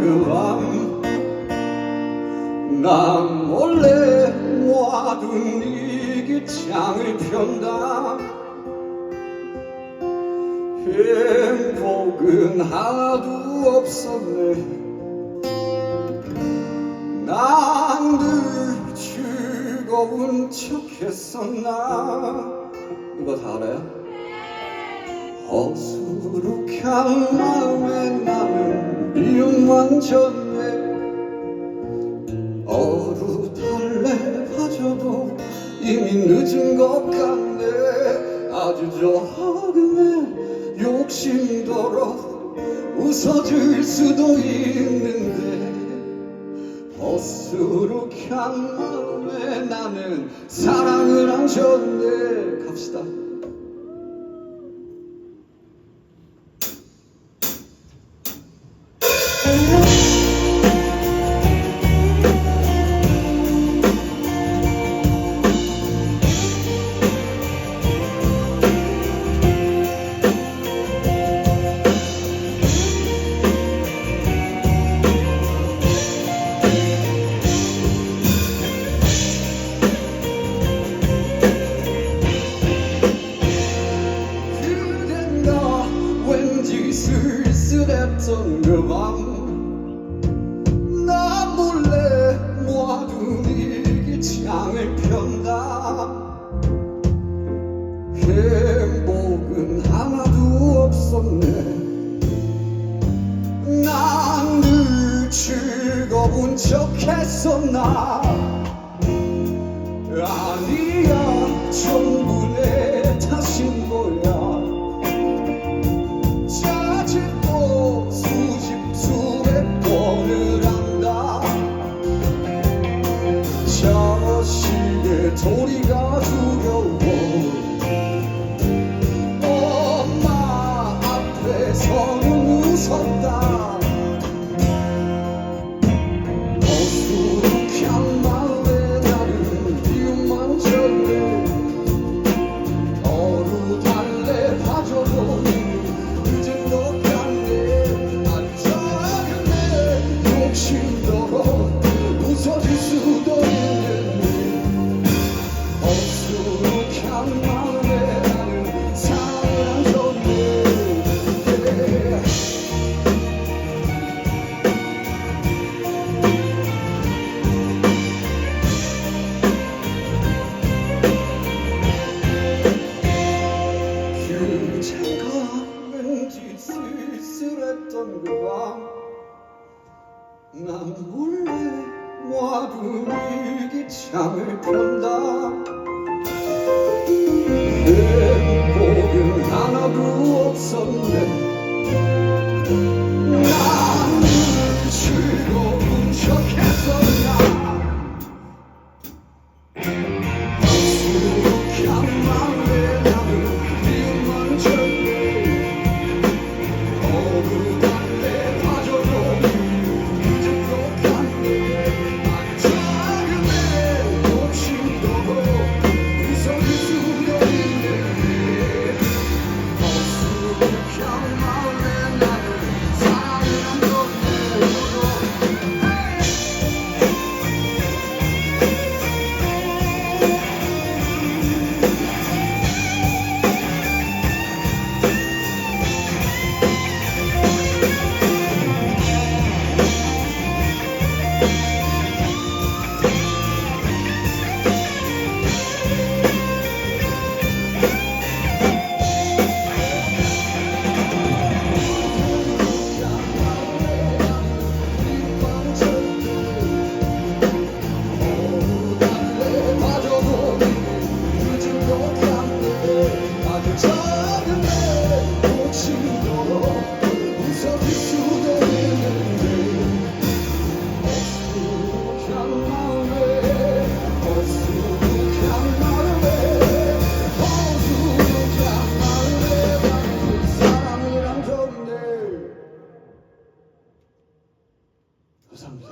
그밤 난 몰래 모아둔 일기장을 편다. 행복은 하나도 없었네. 난늘 즐거운 척했었나. 이거 다 알아요? 어수룩한 마음에 나는 졌네 어루달래 빠져도 이미 늦은 것 같네. 아주 좋아하네 욕심더러 웃어줄 수도 있는데 어수룩한 마음에 나는 사랑을 안 줬네. 갑시다 그밤 나 몰래 모아둔 일기장을 편다 행복은 하나도 없었네. 난 늘 즐거운 척했었나? 아니야 전 도리가 두려워 모아둔 일기장을 편다. 행복은 하나도 없었네